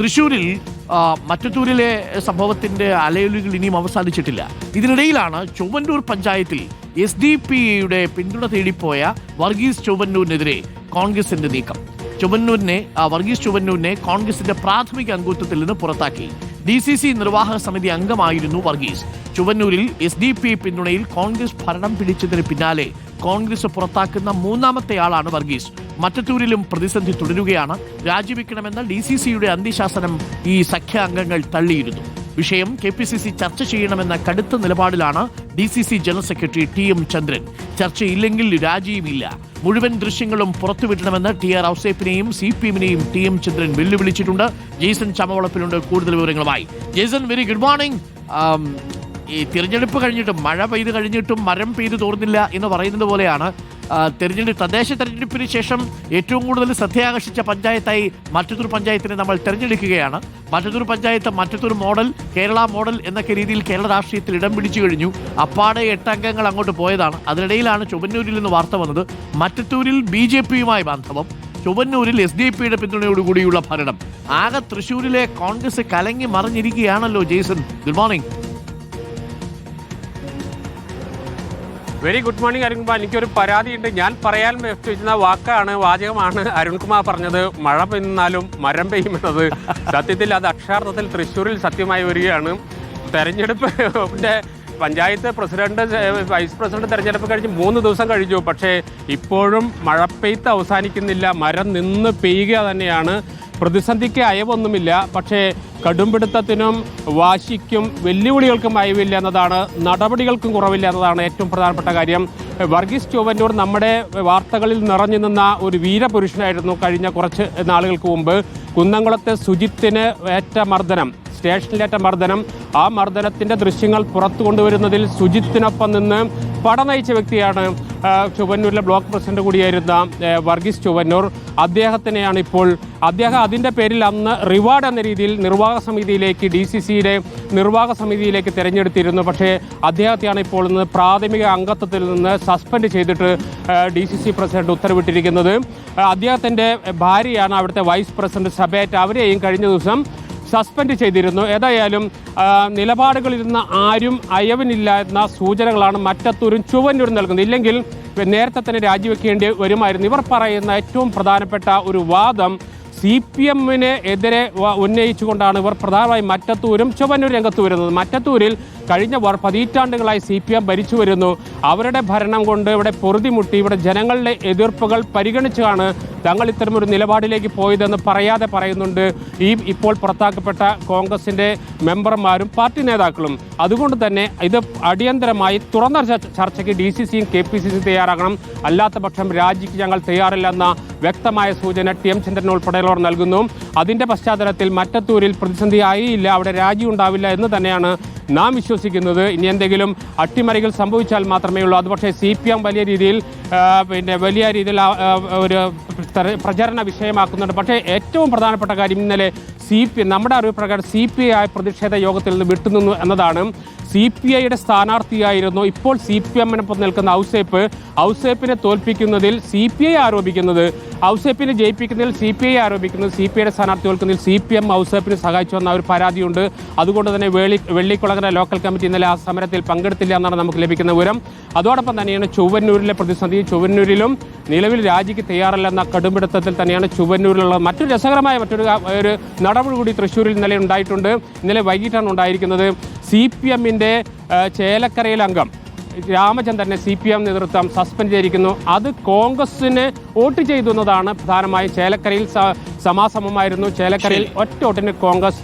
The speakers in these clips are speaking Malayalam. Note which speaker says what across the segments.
Speaker 1: തൃശ്ശൂരിൽ മറ്റത്തൂരിലെ സംഭവത്തിന്റെ അലയൊലികൾ ഇനിയും അവസാനിച്ചിട്ടില്ല. ഇതിനിടയിലാണ് ചൊവ്വന്നൂർ പഞ്ചായത്തിൽ എസ് ഡി പി എയുടെ പിന്തുണ തേടിപ്പോയ വർഗീസ് ചൊവ്വന്നൂരിനെതിരെ കോൺഗ്രസിന്റെ നീക്കം. ചുവന്നൂരിനെ വർഗീസ് ചുവന്നൂരിനെ കോൺഗ്രസിന്റെ പ്രാഥമിക അംഗത്വത്തിൽ നിന്ന് പുറത്താക്കി. ഡി സി സി നിർവാഹക സമിതി അംഗമായിരുന്നു വർഗീസ്. ചുവന്നൂരിൽ എസ് ഡി പി പിന്തുണയിൽ കോൺഗ്രസ് ഭരണം പിടിച്ചതിന് പിന്നാലെ കോൺഗ്രസ് പുറത്താക്കുന്ന മൂന്നാമത്തെ ആളാണ് വർഗീസ്. മറ്റത്തൂരിലും പ്രതിസന്ധി തുടരുകയാണ്. രാജിവെക്കണമെന്ന ഡി സി സിയുടെ അന്ത്യശാസനം ഈ സഖ്യ അംഗങ്ങൾ തള്ളിയിരുന്നു. വിഷയം കെ പി സി സി ചർച്ച ചെയ്യണമെന്ന കടുത്ത നിലപാടിലാണ് D C C general secretary T M Chandran. ചർച്ചയില്ലെങ്കിൽ രാജിയുമില്ല. മുഴുവൻ ദൃശ്യങ്ങളും പുറത്തുവിടണമെന്ന് ടി ആർ ഔസേപ്പിനെയും സി പി എമ്മിനെയും ടി എം ചന്ദ്രൻ വെല്ലുവിളിച്ചിട്ടുണ്ട്. ജെയ്സൺ ചമവളപ്പിലുണ്ട് കൂടുതൽ വിവരങ്ങളുമായി. ജെയ്സൺ വെരി ഗുഡ് മോർണിംഗ് ഈ തിരഞ്ഞെടുപ്പ് കഴിഞ്ഞിട്ടും മഴ പെയ്ത് കഴിഞ്ഞിട്ടും മരം പെയ്ത് തോർന്നില്ല എന്ന് പറയുന്നത് പോലെയാണ് തിരഞ്ഞെടുപ്പ് തദ്ദേശ തെരഞ്ഞെടുപ്പിന് ശേഷം ഏറ്റവും കൂടുതൽ ശ്രദ്ധയാകർഷിച്ച പഞ്ചായത്തായി മറ്റത്തൂർ പഞ്ചായത്തിനെ നമ്മൾ തിരഞ്ഞെടുക്കുകയാണ്. മറ്റത്തൂർ പഞ്ചായത്ത് മറ്റത്തൂർ മോഡൽ കേരള മോഡൽ എന്നൊക്കെ രീതിയിൽ കേരള രാഷ്ട്രീയത്തിൽ ഇടം പിടിച്ചു കഴിഞ്ഞു. അപ്പാടെ എട്ട് അംഗങ്ങൾ അങ്ങോട്ട് പോയതാണ്. അതിനിടയിലാണ് ചുവന്നൂരിൽ നിന്ന് വാർത്ത വന്നത് മറ്റത്തൂരിൽ ബി ജെ പിയുമായി ബാന്ധവം ചുവന്നൂരിൽ എസ് ഡി പിയുടെ പിന്തുണയോടുകൂടിയുള്ള ഭരണം. ആകെ തൃശ്ശൂരിലെ കോൺഗ്രസ് കലങ്ങി മറിഞ്ഞിരിക്കുകയാണല്ലോ Jaison. Good morning.
Speaker 2: Very good morning Arunkumar എനിക്കൊരു പരാതിയുണ്ട്. ഞാൻ പറയാൻ വെച്ചിരുന്ന വാക്കാണ് വാചകമാണ് അരുൺകുമാർ പറഞ്ഞത്. മഴ പെയ്യുന്നാലും മരം പെയ്യുമെന്നത്. സത്യത്തിൽ അത് അക്ഷരാർത്ഥത്തിൽ തൃശ്ശൂരിൽ സത്യമായി വരികയാണ്. തെരഞ്ഞെടുപ്പിന്റെ പഞ്ചായത്ത് പ്രസിഡന്റ് വൈസ് പ്രസിഡന്റ് തെരഞ്ഞെടുപ്പ് കഴിഞ്ഞ് മൂന്ന് ദിവസം കഴിഞ്ഞു. പക്ഷേ ഇപ്പോഴും മഴ മഴപ്പെയ്ത്ത് അവസാനിക്കുന്നില്ല. മരം നിന്ന് പെയ്യുക തന്നെയാണ്. പ്രതിസന്ധിക്ക് അയവൊന്നുമില്ല. പക്ഷേ കടുംപിടുത്തത്തിനും വാശിക്കും വെല്ലുവിളികൾക്കും അയവില്ല എന്നതാണ് നടപടികൾക്കും കുറവില്ല എന്നതാണ് ഏറ്റവും പ്രധാനപ്പെട്ട കാര്യം. വർഗീസ് ചൊവ്വന്നൂർ നമ്മുടെ വാർത്തകളിൽ നിറഞ്ഞു നിന്ന ഒരു വീരപുരുഷനായിരുന്നു കഴിഞ്ഞ കുറച്ച് നാളുകൾക്ക് മുമ്പ്. കുന്നംകുളത്തെ സുജിത്തിന് ഏറ്റ മർദ്ദനം സ്റ്റേഷനിലേറ്റ മർദ്ദനം. ആ മർദ്ദനത്തിന്റെ ദൃശ്യങ്ങൾ പുറത്തു കൊണ്ടുവരുന്നതിൽ സുജിത്തിനൊപ്പം നിന്ന് പട നയിച്ച വ്യക്തിയാണ് ആ, ചൊവ്വന്നൂരിലെ ബ്ലോക്ക് പ്രസിഡന്റ് കൂടിയായിരുന്ന വർഗീസ് ചുവന്നൂർ അദ്ദേഹത്തിനെയാണ് ഇപ്പോൾ അദ്ദേഹം അതിന്റെ പേരിൽ അന്ന് റിവാർഡ് എന്ന രീതിയിൽ നിർവാഹക സമിതിയിലേക്ക് ഡി സി സിയുടെ നിർവാഹക സമിതിയിലേക്ക് തിരഞ്ഞെടുത്തിരുന്നു. പക്ഷേ അദ്ദേഹത്തെയാണ് ഇപ്പോൾ ഇന്ന് പ്രാഥമിക അംഗത്വത്തിൽ നിന്ന് സസ്പെൻഡ് ചെയ്തിട്ട് ഡി സി സി പ്രസിഡന്റ് ഉത്തരവിട്ടിരിക്കുന്നത്. അദ്ദേഹത്തിന്റെ ഭാര്യയാണ് അവിടുത്തെ വൈസ് പ്രസിഡന്റ് സബേറ്റ്. അവരെയും കഴിഞ്ഞ ദിവസം സസ്പെൻഡ് ചെയ്തിരുന്നു. ഏതായാലും നിലപാടുകളിൽ ആരും അയവിനില്ല എന്ന സൂചനകളാണ് മറ്റത്തൂരും ചുവന്നൂരും നൽകുന്നത്. ഇല്ലെങ്കിൽ നേരത്തെ തന്നെ രാജിവെക്കേണ്ടി വരുമായിരുന്നു. ഇവർ പറയുന്ന ഏറ്റവും പ്രധാനപ്പെട്ട ഒരു വാദം സി പി എമ്മിന് എതിരെ ഉന്നയിച്ചുകൊണ്ടാണ് ഇവർ പ്രധാനമായും മറ്റത്തൂരും ചുവന്നൂർ രംഗത്ത് വരുന്നത്. മറ്റത്തൂരിൽ കഴിഞ്ഞ പതിറ്റാണ്ടുകളായി സി പി എം ഭരിച്ചു വരുന്നു. അവരുടെ ഭരണം കൊണ്ട് ഇവിടെ പൊറുതിമുട്ടി ഇവിടെ ജനങ്ങളുടെ എതിർപ്പുകൾ പരിഗണിച്ചാണ് തങ്ങൾ ഇത്തരമൊരു നിലപാടിലേക്ക് പോയതെന്ന് പറയാതെ പറയുന്നുണ്ട്. ഈ ഇപ്പോൾ പുറത്താക്കപ്പെട്ട കോൺഗ്രസിന്റെ മെമ്പർമാരും പാർട്ടി നേതാക്കളും. അതുകൊണ്ട് തന്നെ ഇത് അടിയന്തരമായി തുറന്ന ചർച്ചയ്ക്ക് ഡി സി സിയും കെ പി സി സി തയ്യാറാകണം. അല്ലാത്ത പക്ഷം രാജിക്ക് ഞങ്ങൾ തയ്യാറില്ലെന്ന വ്യക്തമായ സൂചന ടി എം ചന്ദ്രൻ ഉൾപ്പെടെയുള്ളവർ നൽകുന്നു. അതിന്റെ പശ്ചാത്തലത്തിൽ മറ്റത്തൂരിൽ പ്രതിസന്ധി ആയില്ല അവിടെ രാജി ഉണ്ടാവില്ല എന്ന് തന്നെയാണ് നാം വിശ്വസിക്കുന്നത് ഇനി എന്തെങ്കിലും അട്ടിമറികൾ സംഭവിച്ചാൽ മാത്രമേ ഉള്ളൂ. അതുപക്ഷേ സി പി എം വലിയ രീതിയിൽ പിന്നെ വലിയ രീതിയിൽ ഒരു പ്രചരണ വിഷയമാക്കുന്നുണ്ട്. പക്ഷേ ഏറ്റവും പ്രധാനപ്പെട്ട കാര്യം ഇന്നലെ സി പി നമ്മുടെ അറിവ് പ്രകാരം സി പി ഐ പ്രതിഷേധ യോഗത്തിൽ നിന്ന് വിട്ടുനിന്നു എന്നതാണ് സി പി ഐയുടെ സ്ഥാനാർത്ഥിയായിരുന്നു ഇപ്പോൾ സി പി എമ്മിനൊപ്പം നിൽക്കുന്ന ഔസേപ്പ്. ഔസേപ്പിനെ തോൽപ്പിക്കുന്നതിൽ സി പി ഐ ആരോപിക്കുന്നത് ഔസേപ്പിനെ ജയിപ്പിക്കുന്നതിൽ സി പി ഐ ആരോപിക്കുന്നത് സി പി ഐയുടെ സ്ഥാനാർത്ഥി തോൽക്കുന്നതിൽ സി പി എം ഔസേപ്പിനെ സഹായിച്ചു വന്ന ഒരു പരാതിയുണ്ട്. അതുകൊണ്ട് തന്നെ വേളി വെള്ളിക്കുളങ്ങര ലോക്കൽ കമ്മിറ്റി ഇന്നലെ ആ സമരത്തിൽ പങ്കെടുത്തില്ല എന്നാണ് നമുക്ക് ലഭിക്കുന്ന വിവരം. അതോടൊപ്പം തന്നെയാണ് ചുവന്നൂരിലെ പ്രതിസന്ധി. ചുവന്നൂരിലും നിലവിൽ രാജിക്ക് തയ്യാറല്ലെന്ന കടുംപിടുത്തത്തിൽ തന്നെയാണ് ചുവന്നൂരിലുള്ള മറ്റൊരു രസകരമായ മറ്റൊരു ഒരു ഒരു നടപടി കൂടി തൃശ്ശൂരിൽ ഇന്നലെ ഉണ്ടായിട്ടുണ്ട്. ഇന്നലെ വൈകിട്ടാണ് ഉണ്ടായിരിക്കുന്നത്. സി പി എമ്മിന്റെ ചേലക്കരയിൽ അംഗം രാമചന്ദ്രനെ സി പി എം നേതൃത്വം സസ്പെൻഡ് ചെയ്തിരിക്കുന്നു. അത് കോൺഗ്രസിന് വോട്ട് ചെയ്തു എന്നതാണ് പ്രധാനമായും. ചേലക്കരയിൽ സമാസമമായിരുന്നു. ചേലക്കരയിൽ ഒറ്റ വോട്ടിന് കോൺഗ്രസ്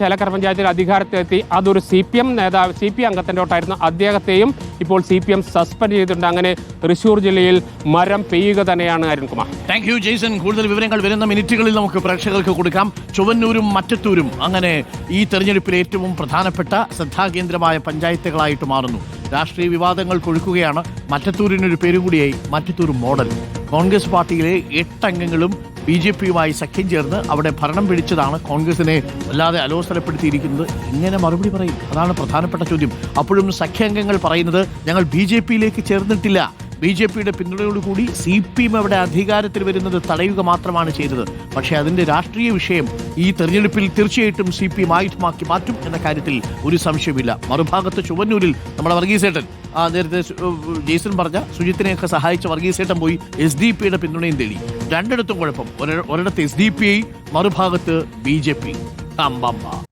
Speaker 2: ചേലക്കര പഞ്ചായത്തിൽ അധികാരത്തിലെത്തി. അതൊരു സി പി എം നേതാവ് സി പി അംഗത്തിന്റെ വോട്ടായിരുന്നു. അദ്ദേഹത്തെയും ഇപ്പോൾ സി പി എം സസ്പെൻഡ് ചെയ്തിട്ടുണ്ട്. അങ്ങനെ തൃശ്ശൂർ ജില്ലയിൽ മരം പെയ്യുക തന്നെയാണ് അരുൺകുമാർ.
Speaker 1: താങ്ക് യു ജെയ്സൺ കൂടുതൽ വിവരങ്ങൾ വരുന്ന മിനിറ്റുകളിൽ നമുക്ക് പ്രേക്ഷകർക്ക് കൊടുക്കാം. ചുവന്നൂരും മറ്റത്തൂരും അങ്ങനെ ഈ തെരഞ്ഞെടുപ്പിൽ ഏറ്റവും പ്രധാനപ്പെട്ട ശ്രദ്ധാകേന്ദ്രമായ പഞ്ചായത്തുകളായിട്ട് മാറുന്നു. രാഷ്ട്രീയ വിവാദങ്ങൾ കൊഴുക്കുകയാണ്. മറ്റത്തൂരിനൊരു പേരും കൂടിയായി മറ്റത്തൂർ മോഡൽ. കോൺഗ്രസ് പാർട്ടിയിലെ എട്ടംഗങ്ങളും ബി ജെ പിയുമായി സഖ്യം ചേർന്ന് അവിടെ ഭരണം പിടിച്ചതാണ് കോൺഗ്രസിനെ വല്ലാതെ അലോസരപ്പെടുത്തിയിരിക്കുന്നത്. ഇങ്ങനെ മറുപടി പറയും. അതാണ് പ്രധാനപ്പെട്ട ചോദ്യം. അപ്പോഴും സഖ്യാംഗങ്ങൾ പറയുന്നത് ഞങ്ങൾ ബി ജെ പിയിലേക്ക് ചേർന്നിട്ടില്ല. ബി ജെ പിയുടെ പിന്തുണയോടുകൂടി സി പി എം അവിടെ അധികാരത്തിൽ വരുന്നത് തടയുക മാത്രമാണ് ചെയ്തത്. പക്ഷേ അതിന്റെ രാഷ്ട്രീയ വിഷയം ഈ തെരഞ്ഞെടുപ്പിൽ തീർച്ചയായിട്ടും സി പി എം ആയുധമാക്കി മാറ്റും എന്ന കാര്യത്തിൽ ഒരു സംശയമില്ല മറുഭാഗത്ത് ചുവന്നൂരിൽ നമ്മുടെ വർഗീസേട്ടൻ നേരത്തെ ജെയ്സൺ പറഞ്ഞ സുജിത്തിനെയൊക്കെ സഹായിച്ച വർഗീസേട്ടൻ പോയി എസ് ഡി പിയുടെ പിന്തുണയും തേടി. രണ്ടിടത്തും കുഴപ്പം. ഒരിട- ഒരിടത്ത് എസ് ഡി പി മറുഭാഗത്ത് ബി ജെ പി. അമ്പമ്മ